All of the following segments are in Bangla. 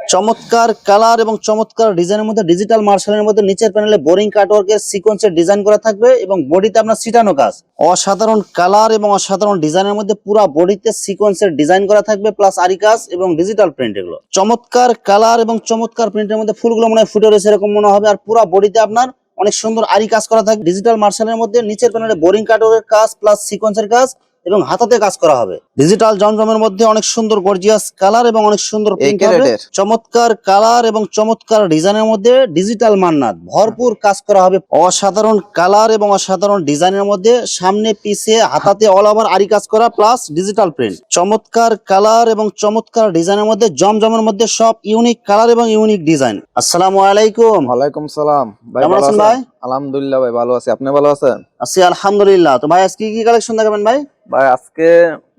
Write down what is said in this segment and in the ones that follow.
চমৎকার কালার এবং চমৎকার ডিজাইনের মধ্যে ডিজিটাল মার্শালের মধ্যে নিচের প্যানেলে বোরিং কাটওয়ার্কের সিকোয়েন্সের ডিজাইন করা থাকবে এবং বডিতে আপনার সিটানো কাজ। অসাধারণ কালার এবং অসাধারণ ডিজাইনের মধ্যে পুরো বডিতে সিকোয়েন্সের ডিজাইন করা থাকবে প্লাস আরি কাজ এবং ডিজিটাল প্রিন্ট এগুলো। চমৎকার কালার এবং চমৎকার প্রিন্টের মধ্যে ফুলগুলো মনে হয় ফুটে রয়েছে এরকম মনে হবে। আর পুরো বডিতে আপনার অনেক সুন্দর আরি কাজ করা থাকবে ডিজিটাল মার্শালের মধ্যে নিচের প্যানেলে বোরিং কাটওয়ার্কের কাজ প্লাস সিকোয়েন্সের কাজ এবং হাতাতে কাজ করা হবে। ডিজিটাল জমজমের মধ্যে অনেক সুন্দর গর্জিয়াস কালার এবং অনেক সুন্দর হবে। চমৎকার কালার এবং চমৎকার ডিজাইনের মধ্যে ডিজিটাল মান্নাত। ভরপুর কাজ করা হবে। অসাধারণ কালার এবং অসাধারণ ডিজাইনের মধ্যে সামনে পিছে হাতাতে অল ওভার আরি কাজ করা প্লাস ডিজিটাল প্রিন্ট চমৎকার কালার এবং চমৎকার ডিজাইনের মধ্যে জমজমের মধ্যে সব ইউনিক কালার এবং ইউনিক ডিজাইন আসসালামু আলাইকুম। ওয়ালাইকুম সালাম। ভাই কেমন আছেন ভাই? আলহামদুলিল্লাহ ভাই ভালো আছি। আপনি ভালো আছেন? আছি আলহামদুলিল্লাহ। তো ভাই আজকে কি কি কালেকশন দেখাবেন ভাই? ভাই আজকে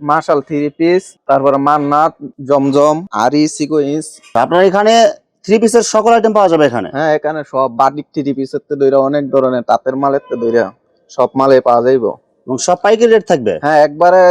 মার্শাল থ্রি পিস তারপরে মান্নাত জমজম আরি সিকোয়েন্স আপনার এখানে থ্রি পিসের সকল আইটেম পাওয়া যাবে এখানে? হ্যাঁ এখানে সব বাটিক থ্রি পিসের তো দইরা অনেক ধরনের তাঁতের মালের তো দইরা সব মালে পাওয়া যাইব। এবং সব পাইকারি রেট থাকবে? হ্যাঁ একবারে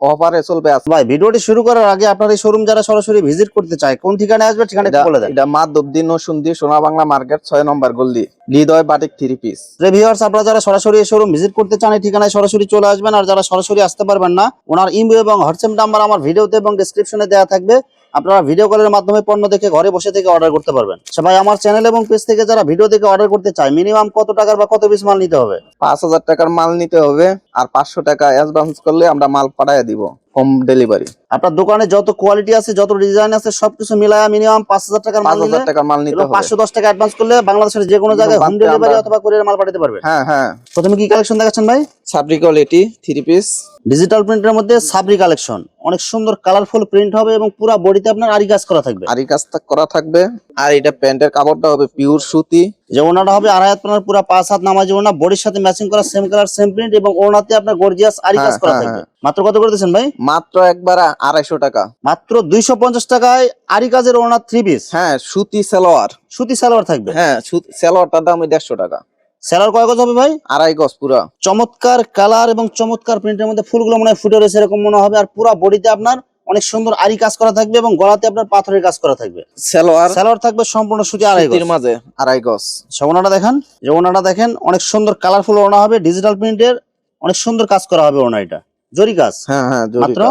অফারে চলবে আছে ভাই ভিডিওটি শুরু করার আগে আপনার এই শোরুম যারা সরাসরি ভিজিট করতে চায় কোন ঠিকানায় আসবে ঠিকানা বলে দেন। এটা মাধবদিন নসুন্দি সোনা বাংলা মার্কেট ছয় নম্বর গল্লি হৃদয় বাটিক থ্রি পিস যে ভিউয়ার্স আপনারা যারা সরাসরি এই শোরুম ভিজিট করতে চান এই ঠিকানায় সরাসরি চলে আসবেন আর যারা সরাসরি আসতে পারবেন না ওনার ইমেল এবং হোয়াটসঅ্যাপ নাম্বার আমার ভিডিওতে এবং ডেসক্রিপশনে দেওয়া থাকবে। আপনারা ভিডিও কলের মাধ্যমে পণ্য দেখে ঘরে বসে থেকে অর্ডার করতে পারবেন। সবাই আমার চ্যানেল এবং পেজ থেকে যারা ভিডিও দেখে অর্ডার করতে চায় মিনিমাম কত টাকার বা কত পিস মাল নিতে হবে? পাঁচ হাজার টাকার মাল নিতে হবে, আর পাঁচশো টাকা অ্যাডভান্স করলে আমরা মাল পাঠায় দিব। হোম ডেলিভারি আপনার দোকানে যত কোয়ালিটি আছে যত ডিজাইন আছে সবকিছু মিলায়া মিনিমাম পাঁচ হাজার টাকার পাঁচ হাজার টাকার মাল নিতে হবে। পাঁচশো দশ টাকা অ্যাডভান্স করলে বাংলাদেশের যে কোনো জায়গায় হোম ডেলিভারি অথবা কুরিয়ার মাল পাঠাতে পারবে। হ্যাঁ হ্যাঁ। প্রথমে কি কালেকশন দেখাচ্ছেন ভাই? Sabri quality three piece digital প্রিন্টের মধ্যে সাবরি কালেকশন অনেক সুন্দর কালারফুল প্রিন্ট হবে এবং পুরো বডিতে আপনার আরি কাজ করা থাকবে। আরি কাজটা করা থাকবে। আর এটা প্যান্টের কাপড়টা হবে পিওর সুতি। যে ওনাটা হবে আড়াই হাত পানার পুরো পাঁচ হাত নামাজি ওনা বডির সাথে ম্যাচিং করা সেম কালার সেম প্রিন্ট এবং ওনাতে আপনার গর্জিয়াস আরি কাজ হ্যাঁ, করা হ্যাঁ, থাকবে। মাত্র কত করে দিচ্ছেন ভাই? মাত্র একবার আড়াইশো টাকা। মাত্র দুইশো পঞ্চাশ টাকায় আরি কাজের ওনা থ্রি পিস হ্যাঁ সুতি সালোয়ার। সুতি সালোয়ার থাকবে? হ্যাঁ সুতি সালোয়ারটার দাম ওই দেড়শো টাকা। সেলার কয় গজ হবে ভাই? আড়াই গজ পুরা। চমৎকার কালার এবং চমৎকার প্রিন্টের মধ্যে ফুলগুলো মনে হয় ফুটে রয়েছে এরকম মনে হবে। আর পুরো বডিতে আপনার অনেক সুন্দর আরি কাজ করা থাকবে এবং গলাতে আপনার পাথরের কাজ করা থাকবে। সালোয়ার সালোয়ার থাকবে সম্পূর্ণ সুতি আড়াই গজ। মাঝে আড়াই গজ। আচ্ছা, ওনাটা দেখেন। যে ওনাটা দেখেন অনেক সুন্দর কালারফুল ওনা হবে ডিজিটাল প্রিন্টের অনেক সুন্দর কাজ করা হবে ওনা এটা। জরি কাজ হ্যাঁ হ্যাঁ মাত্র?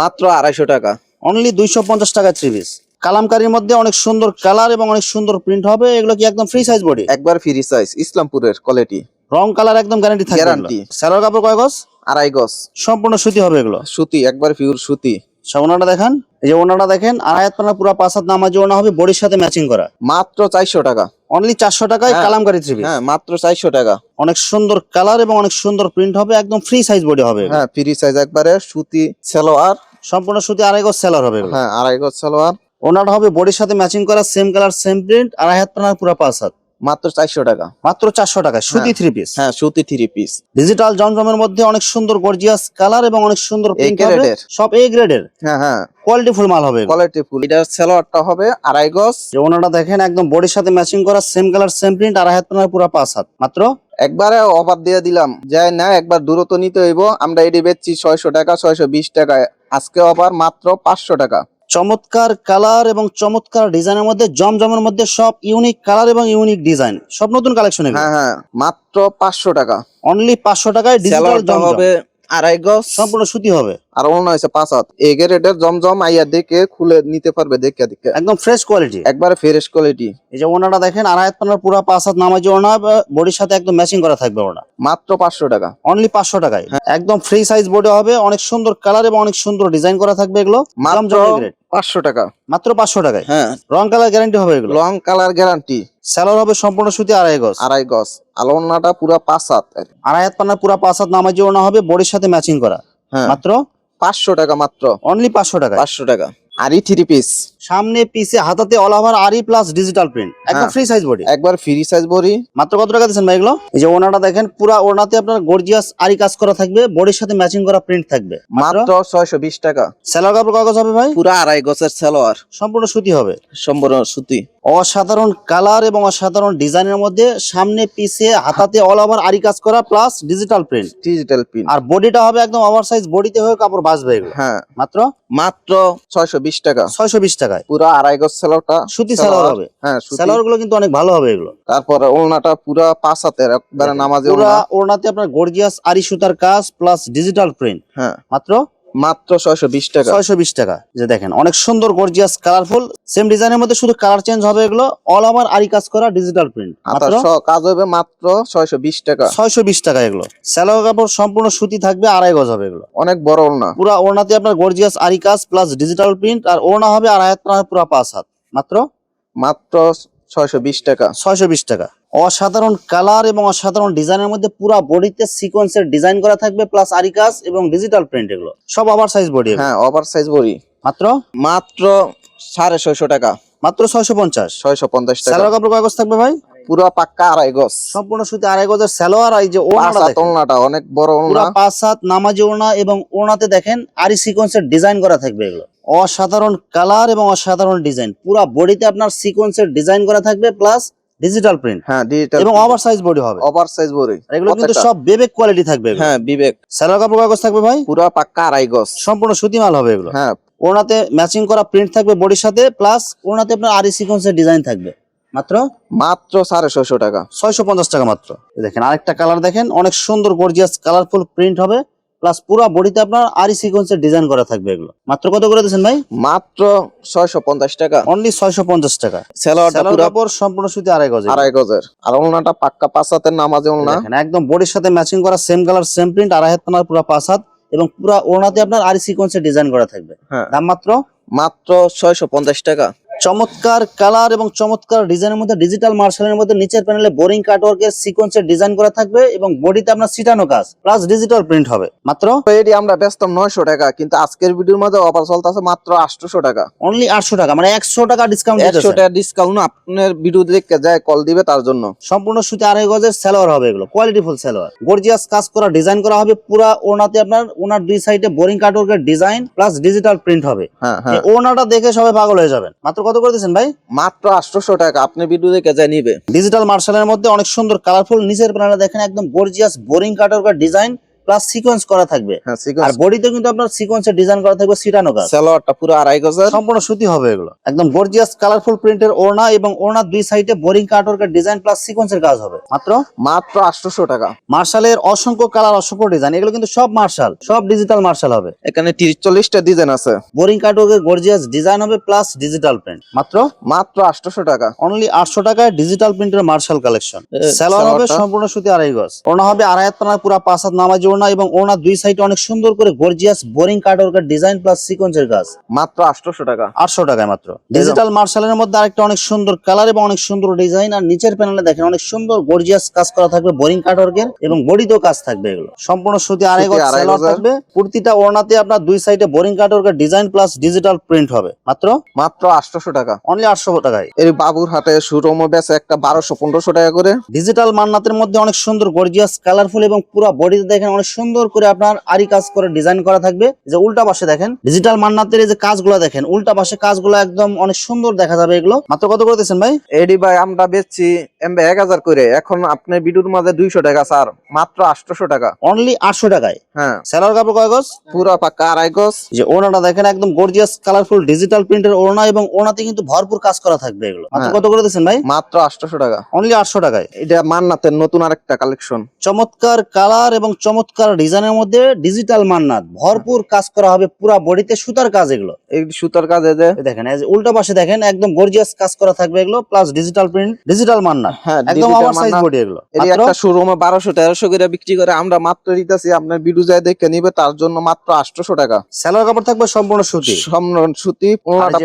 মাত্র আড়াইশো টাকা। অনলি দুইশো পঞ্চাশ টাকা থ্রি পিস কালামকারীর মধ্যে অনেক সুন্দর কালার এবং অনেক সুন্দর প্রিন্ট হবে। এগুলো কি একদম ফ্রি সাইজ বডি একবার ফ্রি সাইজ ইসলামপুরের কোয়ালিটি রং কালার একদম গ্যারান্টি থাকে গ্যারান্টি স্যালোর কাপড় কয় গজ? আড়াই গজ। সম্পূর্ণ সুতি হবে এগুলো। সুতি একবার পিওর সুতি। আচ্ছা, ওনাটা দেখেন? এই যে ওনাটা দেখেন আড়াই পানা পুরো পাঁচ হাত নামাজি ওনা হবে বডির সাথে ম্যাচিং করা। মাত্র চারশো টাকা। অনলি চারশো টাকায় হ্যাঁ। কালামকারি থ্রি হ্যাঁ মাত্র চারশো টাকা। অনেক সুন্দর কালার এবং অনেক সুন্দর প্রিন্ট হবে একদম ফ্রি সাইজ বডি হবে হ্যাঁ ফ্রি সাইজ একবারে সুতি সালোয়ার। সম্পূর্ণ সুতি আড়াই গজ সেলার হবে হ্যাঁ আড়াই গজ সালোয়ার। ওনাটা হবে বডির সাথে ম্যাচিং করা সেম কালার সেম প্রিন্ট আড়াই হাত পানার পুরো পাঁচ হাত। মাত্র চারশো টাকা। মাত্র চারশো টাকা সুতি থ্রি পিস হ্যাঁ সুতি থ্রি পিস ডিজিটাল জমজমের মধ্যে অনেক সুন্দর গর্জিয়াস কালার এবং অনেক সুন্দর grade-এর। সব এ গ্রেডের হ্যাঁ হ্যাঁ। কোয়ালিটি ফুল মাল হবে। কোয়ালিটি ফুল এটার সালোয়ারটা হবে আড়াই গজ। যে ওনাটা দেখেন একদম বডির সাথে ম্যাচিং করা সেম কালার সেম প্রিন্ট আড়াই হাত পুরো পাঁচ হাত। মাত্র? একবারে অফার দিয়ে দিলাম। যাই না একবার দূরত্ব নিতে হইব। আমরা এটি বেচছি ছয়শো টাকা ছয়শো বিশ টাকায়। আজকে অফার মাত্র পাঁচশো টাকা। চমৎকার কালার এবং চমৎকার ডিজাইনের মধ্যে জমজমের মধ্যে সব ইউনিক কালার এবং ইউনিক ডিজাইন সব নতুন কালেকশন হ্যাঁ হ্যাঁ মাত্র পাঁচশো টাকা। অনলি পাঁচশো টাকায় ডিজিটাল হবে আড়াই গজ। সম্পূর্ণ সুতি হবে। আর অন্য হয়েছে পাঁচ হাত। এই গ্রেডের জমজম আইয়া দেখে খুলে নিতে পারবে দেখে দেখে। একদম ফ্রেশ কোয়ালিটি একবারে ফ্রেশ কোয়ালিটি এই যে ওনাটা দেখেন আড়াই হাত পানার পুরো পাঁচ হাত নামাজি ওনা বডির সাথে একদম ম্যাচিং করা থাকবে ওনা মাত্র পাঁচশো টাকা। অনলি পাঁচশো টাকায়। একদম ফ্রি সাইজ বডি হবে অনেক সুন্দর কালার এবং অনেক সুন্দর ডিজাইন করা থাকবে এগুলো। মাত্র পাঁচশো টাকা। মাত্র পাঁচশো টাকায়। হ্যাঁ। রং কালার গ্যারান্টি হবে এগুলো। লং কালার গ্যারান্টি স্যালোর হবে সম্পূর্ণ সুতি আড়াই গজ। আড়াই গজ। আলোনাটা পুরো পাঁচ হাত। আড়াই হাত পানা পুরো পাঁচ হাত নামাজি ওনা হবে বডির সাথে ম্যাচিং করা। হ্যাঁ। মাত্র পাঁচশো টাকা মাত্র। অনলি পাঁচশো টাকা পাঁচশো টাকা। আর ই থ্রি পিস সামনে পিছে হাতাতে অল ওভার আরি প্লাস ডিজিটাল প্রিন্ট একদম হ্যাঁ। ফ্রি সাইজ বডি একবার ফ্রি সাইজ বড়ি মাত্র কত টাকা দিচ্ছেন ভাই এগুলো? এই যে ওনাটা দেখেন পুরা ওনাতে আপনার গর্জিয়াস আরি কাজ করা থাকবে বডির সাথে ম্যাচিং করা প্রিন্ট থাকবে। মাত্র? মাত্র ছয়শো বিশ টাকা। সেলার কাপড় কাগজ হবে ভাই? পুরা আড়াই গজের সালোয়ার সম্পূর্ণ সুতি হবে। সম্পূর্ণ সুতি। অসাধারণ কালার এবং অসাধারণ ডিজাইনের মধ্যে সামনে পিছে হাতাতে অল ওভার আরি কাজ করা plus digital print digital print আর বডিটা হবে একদম ওভার সাইজ বডিতে হয়ে কাপড় বাঁচবে এগুলো। হ্যাঁ। মাত্র? মাত্র ছয়শো বিশ টাকা। ছয়শো বিশ টাকা। টাকায় পুরা আড়াই গজ সেলোটা সুতি সালোয়ার। হবে? হ্যাঁ সুতি। সালোয়ারগুলো কিন্তু অনেক ভালো হবে এগুলো। তারপরে ওড়নাটা পুরা পাঁচ হাতের একবারে নামাজে ওড়না। ওড়নাতে আপনার গর্জিয়াস আরি সুতার কাজ প্লাস ডিজিটাল প্রিন্ট হ্যাঁ। মাত্র মাত্র ছয়শো বিশ টাকা। ছয়শো বিশ টাকা। যে দেখেন অনেক সুন্দর গর্জিয়াস কালারফুল সেম ডিজাইনের মধ্যে শুধু কালার চেঞ্জ হবে এগুলো অল ওভার আরি কাজ করা ডিজিটাল প্রিন্ট কাজ হবে মাত্র ছয়শো বিশ টাকা। ছয়শো বিশ টাকা এগুলো। সালোয়ার কাপড় সম্পূর্ণ সুতি থাকবে আড়াই গজ হবে এগুলো। অনেক বড় ওলনা পুরা ওড়নাতে আপনার গর্জিয়াস আরি কাজ প্লাস ডিজিটাল প্রিন্ট আর ওড়না হবে আড়াই হাত পুরা পাঁচ হাত। মাত্র? মাত্র ছয়শো বিশ টাকা। ছয়শো বিশ টাকা। অসাধারণ কালার এবং অসাধারণ ডিজাইনের মধ্যে পুরা বডিতে সিকোয়েন্সের ডিজাইন করা থাকবে প্লাস আরিকাস এবং ডিজিটাল প্রিন্ট এগুলো। সব ওভার সাইজ বডি হ্যাঁ ওভার সাইজ বড়ি মাত্র? মাত্র সাড়ে ছয়শো টাকা। মাত্র ছয়শো পঞ্চাশ। ছয়শো পঞ্চাশ টাকা। সালোয়ার কাপড় কাগজ থাকবে ভাই? পুরো পাক্কা আড়াই গজ। সম্পূর্ণ সুতি আড়াই গজের সালোয়ার আর এই যে ওলনাটা অনেক বড় পুরো পাঁচ হাত নামাজি ওড়না এবং ওড়নাতে দেখেন আরি সিকোয়েন্সের ডিজাইন করা থাকবে এগুলো। অসাধারণ কালার এবং অসাধারণ ডিজাইন। পুরো বডিতে আপনার সিকোয়েন্সের ডিজাইন করা থাকবে প্লাস ডিজিটাল প্রিন্ট হ্যাঁ ডিজিটাল এবং ওভার সাইজ বডি হবে। ওভার সাইজ বড়ি এগুলো কিন্তু সব বেবেক কোয়ালিটি থাকবে হ্যাঁ বিবেক। সালোয়ার কাপড় কাগজ থাকবে ভাই? পুরো পাক্কা আড়াই গজ। সম্পূর্ণ সুতি মাল হবে এগুলো। হ্যাঁ। ওড়নাতে ম্যাচিং করা প্রিন্ট থাকবে বডির সাথে প্লাস ওড়নাতে আপনার আরি সিকোয়েন্সের ডিজাইন থাকবে। মাত্র? মাত্র সাড়ে ছয়শো টাকা। ছয়শো পঞ্চাশ টাকা মাত্র। দেখেন আরেকটা কালার দেখেন অনেক সুন্দর গর্জিয়াস কালারফুল প্রিন্ট হবে। প্লাস পুরো বডিতে আপনার আরি সিকোয়েন্সের ডিজাইন করা থাকবে এগুলো। মাত্র কত করে দিচ্ছেন ভাই? মাত্র ছয়শো পঞ্চাশ টাকা। অনলি ছয়শো পঞ্চাশ টাকা। সেলোয়ারটা পুরো কাপড় সম্পূর্ণ সুতি আড়াই গজ আড়াই গজের। আর ওলনাটা পাক্কা পাঁচ হাতের নামাজে ওলনা। একদম বডির সাথে ম্যাচিং করা সেম কালার সেম প্রিন্ট আড়াই হাত পানার পুরো পাঁচ হাত এবং পুরো ওড়নাতে আপনার আরি সিকোয়েন্সের ডিজাইন করা থাকবে। হ্যাঁ। দাম মাত্র? মাত্র ছয়শো পঞ্চাশ টাকা। চমৎকার কালার এবং চমৎকার ডিজাইনের মধ্যে ডিজিটাল মার্শালের মধ্যে নিচের প্যানেলে বোরিং কাটওয়ার্কের সিকোয়েন্সের ডিজাইন করা থাকবে এবং বডিতে আপনার সিটানো কাজ প্লাস ডিজিটাল প্রিন্ট হবে। মাত্র? এটি আমরা ব্যস্ত নয়শো টাকা কিন্তু আজকের ভিডিওর মধ্যে অফার চলতেছে মাত্র আটশোশো টাকা। অনলি আটশো টাকা মানে একশো টাকা ডিসকাউন্ট একশো টাকা ডিসকাউন্ট আপনার ভিডিও দেখে যায় কল দিবে তার জন্য। সম্পূর্ণ সুতি আড়াই গজের সালোয়ার হবে এগুলো কোয়ালিটি ফুল সালোয়ার গর্জিয়াস কাজ করা ডিজাইন করা হবে পুরা ওনাতে আপনার ওনার দুই সাইডে বোরিং কাটওয়ার্কের ডিজাইন প্লাস ডিজিটাল প্রিন্ট হবে। হ্যাঁ হ্যাঁ। ওনাটা দেখে সবাই পাগল হয়ে যাবেন। মাত্র কত করে দিচ্ছেন ভাই? মাত্র আটশোশো টাকা আপনি ভিডিও দেখে যায় নিবে। ডিজিটাল মার্শালের মধ্যে অনেক সুন্দর কালারফুল নিচের প্রাণে দেখেন একদম gorgeous boring cutter design plus sequence করা থাকবে। হ্যাঁ আর বডিতে কিন্তু আপনার সিকোয়েন্সের ডিজাইন করা থাকবে সিটানো কাজ। সালোয়ারটা পুরো আড়াই গজের। সম্পূর্ণ সুতি হবে এগুলো। একদম গর্জিয়াস কালারফুল প্রিন্টের ওড়না এবং ওড়নার দুই সাইডে বোরিং কাটওয়ার্কের ডিজাইন প্লাস সিকোয়েন্সের কাজ হবে। মাত্র? মাত্র আটশোশো টাকা। মার্শালের অসংখ্য কালার অসংখ্য ডিজাইন এগুলো কিন্তু সব মার্শাল সব ডিজিটাল মার্শাল হবে। এখানে তিরিশ চল্লিশটা ডিজাইন আছে বোরিং কাটওয়ার্কের গর্জিয়াস ডিজাইন হবে প্লাস ডিজিটাল প্রিন্ট মাত্র? মাত্র আটশোশো টাকা। অনলি আটশো টাকায় ডিজিটাল প্রিন্টের মার্শাল কালেকশন এ, সালোয়ার হবে সম্পূর্ণ সুতি আড়াই গজ। ওড়না হবে আড়াই হাত পুরা পাঁচ হাত নামাজি ওড়না এবং ওড়নার দুই সাইডে অনেক সুন্দর করে গর্জিয়াস বোরিং কাটওয়ার্কের ডিজাইন প্লাস সিকোয়েন্সের কাজ। মাত্র আটশোশো টাকা। আটশো টাকায় মাত্র। ডিজিটাল মার্শালের মধ্যে আরেকটা অনেক সুন্দর কালার এবং অনেক সুন্দর ডিজাইন আর নিচের প্যানেলে দেখেন অনেক সুন্দর গর্জিয়াস কাজ করা থাকবে বোরিং কাটওয়ার্কের এবং বডিতেও কাজ থাকবে এগুলো। সম্পূর্ণ সুতি আড়াই গজ থাকবে। কুর্তিটা ওড়নাতে আপনার দুই সাইডে বোরিং কাটওয়ার্কের ডিজাইন প্লাস ডিজিটাল প্রিন্ট হবে। মাত্র? মাত্র আটশোশো টাকা। অনলি আটশো টাকায়। এই বাবুর হাটে শোরুম বেছে একটা বারোশো পনেরোশো টাকা করে। ডিজিটাল মান্নাতের মধ্যে অনেক সুন্দর গর্জিয়াস কালারফুল এবং পুরো বডিতে দেখেন অনেক সুন্দর করে আপনার আরি কাজ করে ডিজাইন করা থাকবে। যে উল্টা পাশে দেখেন ডিজিটাল মান্নাতের এই যে কাজগুলো দেখেন উল্টা পাশে কাজগুলো একদম অনেক সুন্দর দেখা যাবে এগুলো। মাত্র কত করে দিচ্ছেন ভাই? এডি ভাই আমরা বেচছি এমবে এক হাজার করে। এখন আপনি ভিডিওর মাঝে দুইশো টাকা স্যার। মাত্র আটশোশো টাকা। অনলি আটশো টাকায়? হ্যাঁ। স্যালোয়ার কাপড় কয় গজ? পুরা পাক্কা আড়াই গজ। যে ওনাটা দেখেন একদম গর্জিয়াস কালারফুল ডিজিটাল প্রিন্টের ওড়না এবং ওনাতে কিন্তু ভরপুর কাজ করা থাকবে এগুলো। মাত্র হ্যাঁ। কত করে দিচ্ছেন ভাই? মাত্র আটশোশো টাকা। অনলি আটশো টাকায়। এটা মান্নাতের নতুন আরেকটা কালেকশন চমৎকার কালার এবং চমৎকার ডিজাইনের মধ্যে ডিজিটাল মান্নাত। ভরপুর কাজ করা হবে পুরা বডিতে সুতার কাজ এগুলো। এই সুতার কাজে দেখেন উল্টা পাশে দেখেন একদম গর্জিয়াস কাজ করা থাকবে এগুলো plus digital print digital Mannat. হ্যাঁ একদম আমার সাইজ বডি এগুলো। একটা শোরুমে বারোশো তেরোশো করে বিক্রি করে আমরা মাত্র দিতেছি আপনার ভিডিও যায় দেখে নিবে তার জন্য মাত্র আটশোশো টাকা। সালোয়ার কাপড় থাকবে সম্পূর্ণ সুতি। সম্রাট সুতি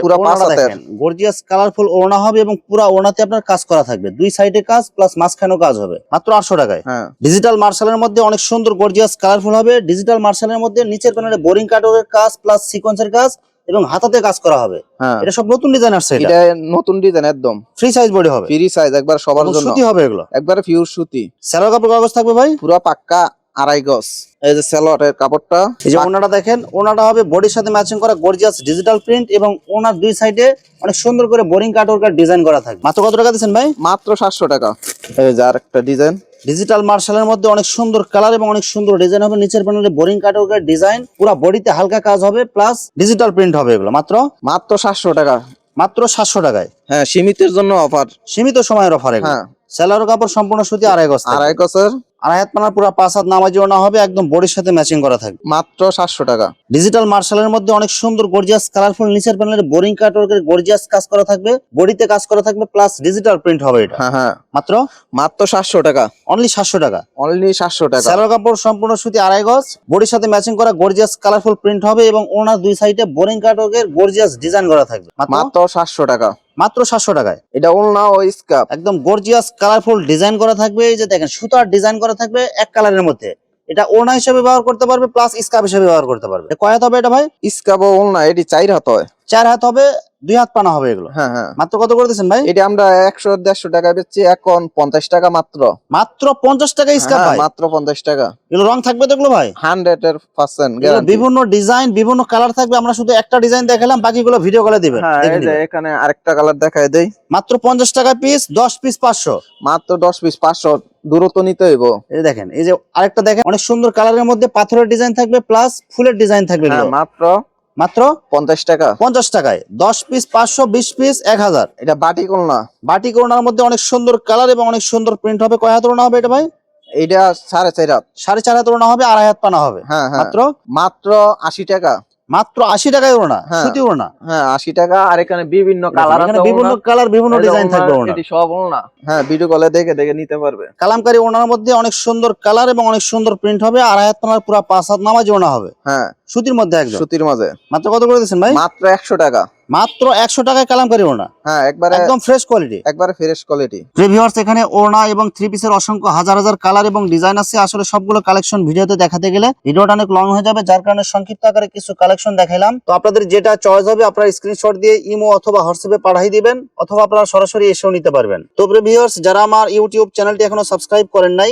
পুরা পাঁচ হাতের। গর্জিয়াস কালারফুল ওড়না হবে এবং পুরা ওড়নাতে আপনার কাজ করা থাকবে। দুই সাইডে কাজ প্লাস মাঝখানেও কাজ হবে। মাত্র আটশো টাকায়। হ্যাঁ। ডিজিটাল মার্শালের মধ্যে অনেক সুন্দর গর্জিয়াস কালারফুল হবে ডিজিটাল মার্শালের মধ্যে নিচের প্যানেলে বোরিং কাটওয়ার্কের কাজ প্লাস সিকোয়েন্সের কাজ এবং হাতাতে কাজ করা হবে। হ্যাঁ। এটা সব নতুন ডিজাইন আসছে এটা। নতুন ডিজাইন একদম। ফ্রি সাইজ বডি হবে। ফ্রি সাইজ একবার সবার জন্য। সুতি হবে এগুলো। একবার পিওর সুতি। সালোয়ার কাপড় কাগজ থাকবে ভাই? পুরো পাক্কা আড়াই গজ। এই যে সালোয়ারের কাপড়টা। এই যে ওনাটা দেখেন ওনাটা হবে বডির সাথে ম্যাচিং করা গর্জিয়াস ডিজিটাল প্রিন্ট এবং ওনার দুই সাইডে অনেক সুন্দর করে বোরিং কাটওয়ার্কের ডিজাইন করা থাকবে মাত্র কত টাকা দিচ্ছেন ভাই? মাত্র সাতশো টাকা। এই যে আরেকটা ডিজাইন ডিজিটাল মার্শালের মধ্যে অনেক সুন্দর কালার এবং অনেক সুন্দর ডিজাইন হবে। নিচের প্যানেলে বোরিং কাটওয়ার্কের ডিজাইন পুরো বডিতে হালকা কাজ হবে প্লাস ডিজিটাল প্রিন্ট হবে এগুলো। মাত্র? মাত্র সাতশো টাকা। মাত্র সাতশো টাকায়। হ্যাঁ সীমিতের জন্য অফার সীমিত সময়ের অফার হ্যাঁ। সেলার কাপড় সম্পূর্ণ সুতি আড়াই গজ। আড়াই কসের আড়াই হাত পানার পুরো পাঁচ হাত নামাজি ওড়না হবে একদম বডির সাথে ম্যাচিং করা থাকবে। মাত্র সাতশো টাকা। ডিজিটাল মার্শালের মধ্যে অনেক সুন্দর গর্জিয়াস কালারফুল নিচের প্যানেলের বোরিং কাটওয়ার্কের গর্জিয়াস কাজ করা থাকবে বডিতে কাজ করা থাকবে প্লাস ডিজিটাল প্রিন্ট হবে এটা। হ্যাঁ হ্যাঁ। মাত্র? মাত্র সাতশো টাকা। অনলি সাতশো টাকা। অনলি সাতশো টাকা। সালোয়ার কাপড় সম্পূর্ণ সুতি আড়াই গজ বডির সাথে ম্যাচিং করা গর্জিয়াস কালারফুল প্রিন্ট হবে এবং ওনার দুই সাইডে বোরিং কাটওয়ার্কের গর্জিয়াস ডিজাইন করা থাকবে। মাত্র সাতশো টাকা। মাত্র সাতশো টাকায়। এটা ওলনা ও স্কাপ একদম গর্জিয়াস কালারফুল ডিজাইন করা থাকবে। এই যে দেখেন সুতার ডিজাইন করা থাকবে এক কালারের মধ্যে। এটা ওনা হিসেবে ব্যবহার করতে পারবে প্লাস স্কাপ হিসেবে ব্যবহার করতে পারবে। কয়াত কয় হাত হবে এটা ভাই? স্কাপ ও ওলনা এটি চার হাত হয়। চার হাত হবে দুই হাত পানা হবে এগুলো। হ্যাঁ হ্যাঁ। মাত্র কত করে দিচ্ছেন ভাই? এটা আমরা একশো দেড়শো টাকা বেচছি এখন পঞ্চাশ টাকা মাত্র। মাত্র পঞ্চাশ টাকা স্কার্ফ হ্যাঁ, ভাই। মাত্র পঞ্চাশ টাকা। এগুলো রং থাকবে তো এগুলো ভাই? হান্ড্রেড এর পার্সেন্ট বিভিন্ন ডিজাইন বিভিন্ন কালার থাকবে। আমরা শুধু একটা ডিজাইন দেখালাম বাকিগুলো ভিডিও কলে দিবেন। হ্যাঁ। এখানে আরেকটা কালার দেখায় দেই। মাত্র পঞ্চাশ টাকা পিস দশ পিস পাঁচশো। মাত্র দশ পিস পাঁচশো দূরত্ব নিতে হইব। এই দেখেন এই যে আরেকটা দেখেন অনেক সুন্দর কালারের মধ্যে পাথরের ডিজাইন থাকবে প্লাস ফুলের ডিজাইন থাকবে হ্যাঁ মাত্র মাত্র পঞ্চাশ টাকা। পঞ্চাশ টাকায়। দশ পিস পাঁচশো বিশ পিস এক হাজার। এটা বাটি না বাটি করোনার মধ্যে অনেক সুন্দর কালার এবং অনেক সুন্দর প্রিন্ট হবে। কয় হাত হবে এটা ভাই? এটা সাড়ে চার হাত। সাড়ে চার হাত ওড়না হবে আড়াই হাত পানা হবে। হ্যাঁ হ্যাঁ। মাত্র? মাত্র আশি টাকা। মাত্র আশি টাকায় ওড়না হ্যাঁ। সুতি ওড়না। হ্যাঁ আশি টাকা। আর এখানে বিভিন্ন কালার বিভিন্ন কালার বিভিন্ন ডিজাইন থাকবে ওড়না। সব ওলনা হ্যাঁ ভিডিও কলে দেখে দেখে নিতে পারবে। কালামকারী ওড়নার মধ্যে অনেক সুন্দর কালার এবং অনেক সুন্দর প্রিন্ট হবে। আড়াই হাত পানার পুরো পাঁচ হাত নামাজ ওড়না হবে। হ্যাঁ। সুতির মধ্যে একদম। সুতির মাঝে। মাত্র কত করে দিচ্ছেন ভাই? মাত্র একশো টাকা। মাত্র একশো টাকায় কালামকারী ওড়না হ্যাঁ একবারে একদম ফ্রেশ কোয়ালিটি একবারে ফ্রেশ কোয়ালিটি প্রিভিউয়ার্স এখানে ওড়না এবং থ্রি পিসের অসংখ্য হাজার হাজার কালার এবং ডিজাইন আছে আসলে সবগুলো কালেকশন ভিডিওতে দেখাতে গেলে ভিডিওটা অনেক লং হয়ে যাবে যার কারণে সংক্ষিপ্ত আকারে কিছু কালেকশন দেখাইলাম। তো আপনাদের যেটা চয়েস হবে আপনারা স্ক্রিনশট দিয়ে ইমো অথবা হোয়াটসঅ্যাপে পাঠাই দিবেন অথবা আপনারা সরাসরি এসেও নিতে পারবেন। তো প্রিভিউয়ার্স যারা আমার ইউটিউব চ্যানেলটি এখনও সাবস্ক্রাইব করেন নাই